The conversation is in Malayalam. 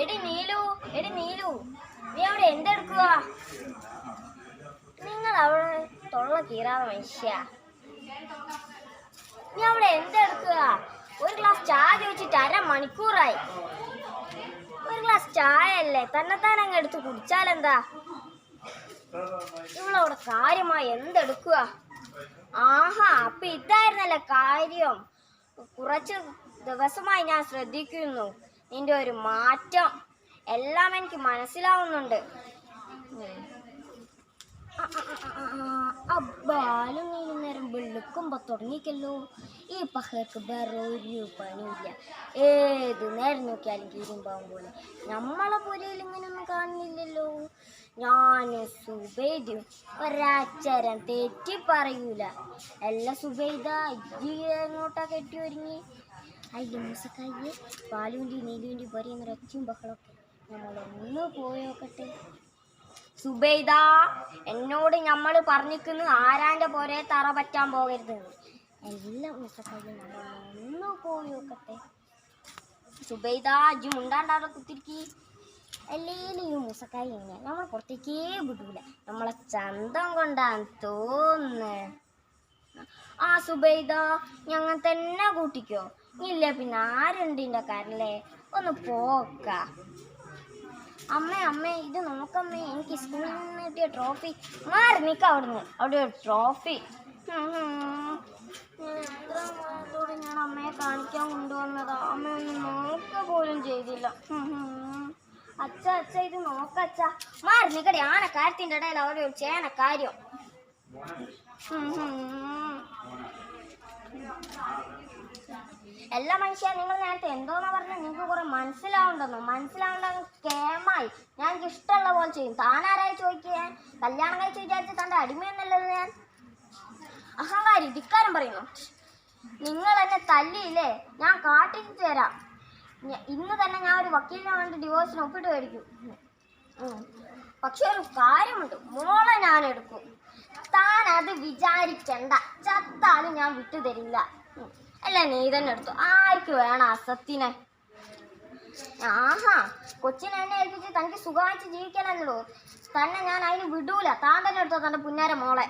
എടി നീലു എടി നീലു നീ അവിടെ എന്തെടുക്കുക നിങ്ങൾ അവിടെ തൊള്ള കീറാതെ മനുഷ്യ. നീ അവിടെ എന്തെടുക്കുക ഒരു ഗ്ലാസ് ചായ ചോദിച്ചിട്ട് അര മണിക്കൂറായി ഒരു ഗ്ലാസ് ചായ അല്ലേ തന്നെത്താൻ അങ്ങ് എടുത്ത് കുടിച്ചാലെന്താ? ഇവളവിടെ കാര്യമായി എന്തെടുക്കുക ആഹാ അപ്പൊ ഇതായിരുന്നല്ലേ കാര്യം. കുറച്ച് ദിവസമായി ഞാൻ ശ്രദ്ധിക്കുന്നു. നിന്റെ ഒരു മാറ്റം എല്ലാം എനിക്ക് മനസ്സിലാവുന്നുണ്ട് ഉം. ആ, ആ, ആ, ആ, ആ ബാലും നീ നേരം വെളുക്കുമ്പോ തുടങ്ങിക്കല്ലോ. ഈ പഹർക്ക് വേറെ ഒരു പണിയില്ല. ഏത് നേരം നോക്കിയാലും കീരുമ്പാവും പോലെ. നമ്മളെ പുരയിൽ ഇങ്ങനെയൊന്നും കാണുന്നില്ലല്ലോ. ഞാൻ സുബൈദും ഒരക്ഷരം തെറ്റി പറയൂല. അല്ല സുബൈദ ഇജ്ജി എങ്ങോട്ടാ കെട്ടി ഒരുങ്ങി? അയ്യ മൂസക്കായി പാലുവിന്റെ നീലുവിന്റെ പറയുന്ന ഒച്ചയും ബഹളമൊക്കെ. നമ്മളൊന്ന് പോയോക്കട്ടെ സുബൈദ എന്നോട് നമ്മൾ പറഞ്ഞിരിക്കുന്നു ആരാന്റെ പോരെ തറ പറ്റാൻ പോകരുത്. എല്ലാം ഒന്ന് പോയി നോക്കട്ടെ. കുത്തിരിക്കി. അല്ലേലും മുസക്കായി ഇങ്ങനെ നമ്മൾ പുറത്തേക്കേ വിടൂല. നമ്മളെ ചന്തം കൊണ്ടാന്ന് തോന്നുന്നു. ആ സുബൈദ ഞങ്ങൾ തന്നെ കൂട്ടിക്കോ. ഇല്ല പിന്നെ ആരുണ്ട് ഇതിന്റെ കാരല്ലേ ഒന്ന് പോക്ക. അമ്മ അമ്മ ഇത് നോക്കമ്മേ എനിക്ക് സ്കൂളിൽ നിന്ന് കിട്ടിയ ട്രോഫി മാറി നിൽക്ക അവിടുന്ന്. അവിടെ ഒരു ട്രോഫി എത്ര മാസത്തോടെ ഞാൻ അമ്മയെ കാണിക്കാൻ കൊണ്ടുവന്നതാ? അമ്മ ഒന്ന് നോക്ക പോലും ചെയ്തില്ല. അച്ഛ അച്ഛ ഇത് നോക്കച്ച മാറി നിക്കടി ആന കാര്യത്തിന്റെ ഇടയിൽ അവിടെ ഒരു ചേന കാര്യം എല്ലാ മനുഷ്യ നിങ്ങൾ നേരത്തെ എന്തോന്നാ പറഞ്ഞ? നിങ്ങൾക്ക് കുറെ മനസ്സിലാവുണ്ടെന്നോ? മനസ്സിലാവുണ്ടെന്ന് കേമായി ഞാൻ ഇഷ്ടമുള്ള പോലെ ചെയ്യും. താനാരായി ചോദിക്കുക കല്യാണം കഴിച്ച് വിചാരിച്ച് തന്റെ അടിമയൊന്നല്ലല്ലോ ഞാൻ. അഹങ്കാരി ധിക്കാരം പറയുന്നു. നിങ്ങൾ എന്നെ തല്ലിയില്ലേ? ഞാൻ കാട്ടിച്ചു തരാം. ഇന്ന് തന്നെ ഞാൻ ഒരു വക്കീലിനെ വേണ്ടി ഡിവോഴ്സിന് ഒപ്പിട്ട് മേടിക്കും. പക്ഷെ ഒരു കാര്യമുണ്ട്. മോളെ ഞാൻ എടുക്കും. താൻ അത് വിചാരിക്കണ്ട. ചത്താലും ഞാൻ വിട്ടുതരില്ല. അല്ല നീ തന്നെ എടുത്തു. ആർക്ക് വേണം അസത്തിനെ? ആഹാ കൊച്ചിനെ എന്നെ ഏൽപ്പിച്ച് തനിക്ക് സുഖമായിട്ട് ജീവിക്കാനല്ലോ തന്നെ ഞാൻ അതിന് വിടൂല. താൻ തന്നെ എടുത്തോ തന്റെ പുന്നാര മോളെ.